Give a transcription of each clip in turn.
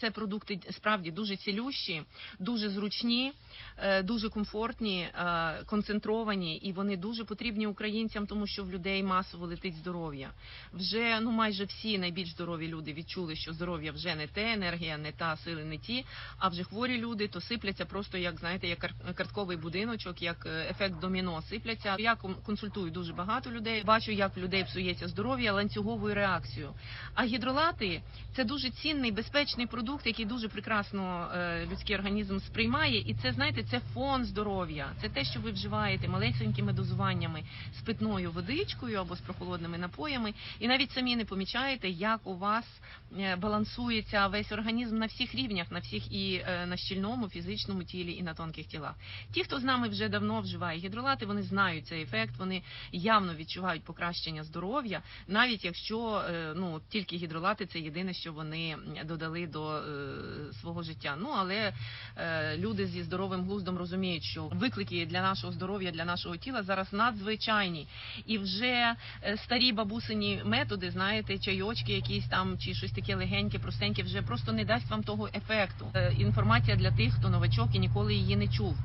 Це продукти справді дуже цілющі, дуже зручні, е, дуже комфортні, е, концентровані, і вони дуже потрібні українцям, тому що в людей масово летить здоров'я. Вже ну майже всі найбільш здорові люди відчули, що здоров'я вже не те, енергія не та, сили не ті. А вже хворі люди то сипляться просто як знаєте, як кар- картковий будиночок, як е, ефект доміно сипляться. Я кон- консультую дуже багато людей. Бачу, як в людей псується здоров'я ланцюговою реакцією. А гідролати це дуже цінний, безпечний продукт, який дуже прекрасно е, людський організм сприймає. І це знаєте, це фон здоров'я. Це те, що ви вживаєте маленькими дозуваннями з питною водичкою або з прохолодними напоями, і навіть самі не помічаєте, як у вас е, балансується весь організм на всіх рівнях, на всіх і е, на щільному, фізичному тілі, і на тонких тілах. Ті, хто з нами вже давно вживає гідролати, вони знають цей ефект, вони явно відчувають покращення здоров'я, навіть якщо ну тільки гідролати це єдине, що вони додали до е, свого життя. Ну але е, люди зі здоровим глуздом розуміють, що виклики для нашого здоров'я, для нашого тіла зараз надзвичайні, і вже е, старі бабусині методи, знаєте, чайочки, якісь там чи щось таке легеньке, простеньке, вже просто не дасть вам того ефекту. Е, Інформація для тих, хто новачок і ніколи її не чув.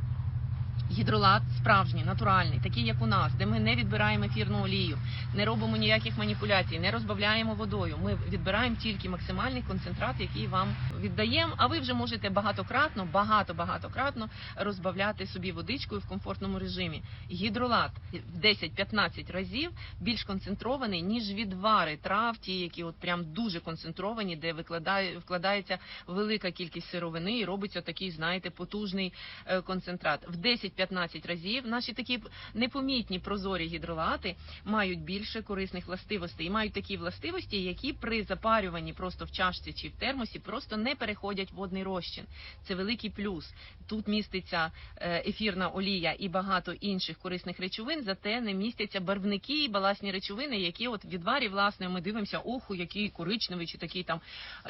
Гідролат справжній, натуральний, такий як у нас, де ми не відбираємо ефірну олію, не робимо ніяких маніпуляцій, не розбавляємо водою. Ми відбираємо тільки максимальний концентрат, який вам віддаємо. А ви вже можете багатократно, багато багатократно розбавляти собі водичкою в комфортному режимі. Гідролат в 10-15 разів більш концентрований ніж відвари трав, ті, які от прям дуже концентровані, де викладає вкладається велика кількість сировини і робиться такий, знаєте, потужний е, концентрат. В 10-15 разів наші такі непомітні прозорі гідролати мають більше корисних властивостей і мають такі властивості, які при запарюванні просто в чашці чи в термосі просто не переходять водний розчин. Це великий плюс. Тут міститься е, ефірна олія і багато інших корисних речовин, зате не містяться барвники і баласні речовини, які от в відварі, власне, ми дивимося, оху, який коричневий чи такий там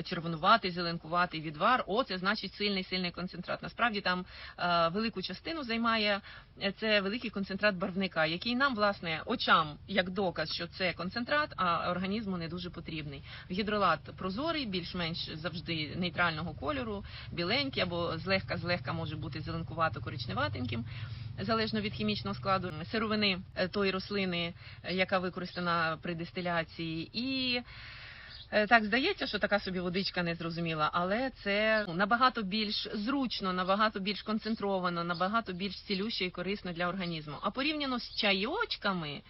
червонуватий, зеленкуватий відвар. О, це значить сильний сильний концентрат. Насправді там е, велику частину займає е, це великий концентрат барвника, який нам, власне, очам як доказ, що це концентрат, а організму не дуже потрібний. Гідролат прозорий, більш-менш завжди нейтрального кольору, біленький або злегка злегка може бути зеленкувато коричневатеньким. Залежно від хімічного складу сировини е, тої рослини, е, яка використана при дистиляції, і Так, здається, що така собі водичка незрозуміла, але це ну, набагато більш зручно, набагато більш концентровано, набагато більш цілюще і корисно для організму. А порівняно з чайочками,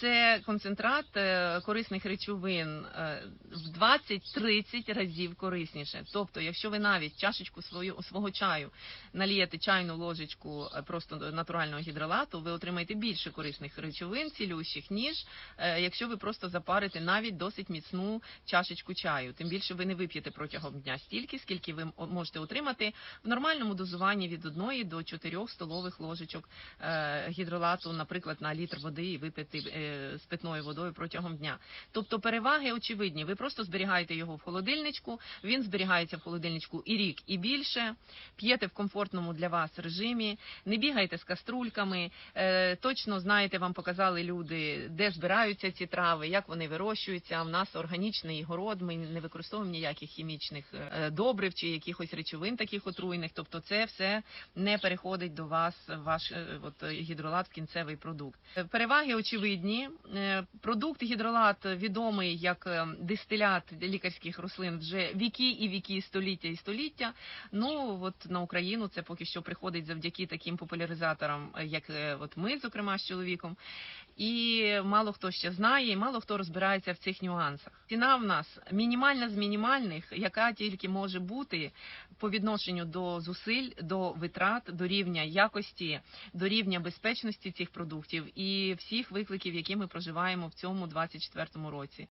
це концентрат е, корисних речовин е, в 20-30 разів корисніше. Тобто, якщо ви навіть чашечку свою свого чаю налієте чайну ложечку е, просто натурального гідролату, ви отримаєте більше корисних речовин, цілющих, ніж якщо ви просто запарите навіть досить міцну чашечку чаю. Тим більше ви не вип'єте протягом дня стільки, скільки ви можете отримати в нормальному дозуванні від 1 до 4 столових ложечок гідролату, наприклад, на літр води і випити з питною водою протягом дня. Тобто переваги очевидні. Ви просто зберігаєте його в холодильничку. Він зберігається в холодильничку і рік, і більше. П'єте в комфортному для вас режимі, не бігаєте з каструльками. Е, точно знаєте, вам показали люди, де збираються ці трави, як вони вирощуються. У нас органічний город. Ми не використовуємо ніяких хімічних е, добрив чи якихось речовин таких отруйних. Тобто, це все не переходить до вас ваш е, от гідролат в кінцевий продукт. Переваги очевидні. Е, Продукт гідролат відомий як е, дистилят лікарських рослин вже віки і віки, століття і століття. Ну от на Україну це поки що приходить завдяки таким популяризаторам, е, як е, от ми, зокрема з чоловіком. І мало хто ще знає, і мало хто розбирається в цих нюансах. Ціна в нас мінімальна з мінімальних, яка тільки може бути по відношенню до зусиль, до витрат, до рівня якості, до рівня безпечності цих продуктів і всіх викликів, які ми проживаємо в цьому 24-му році.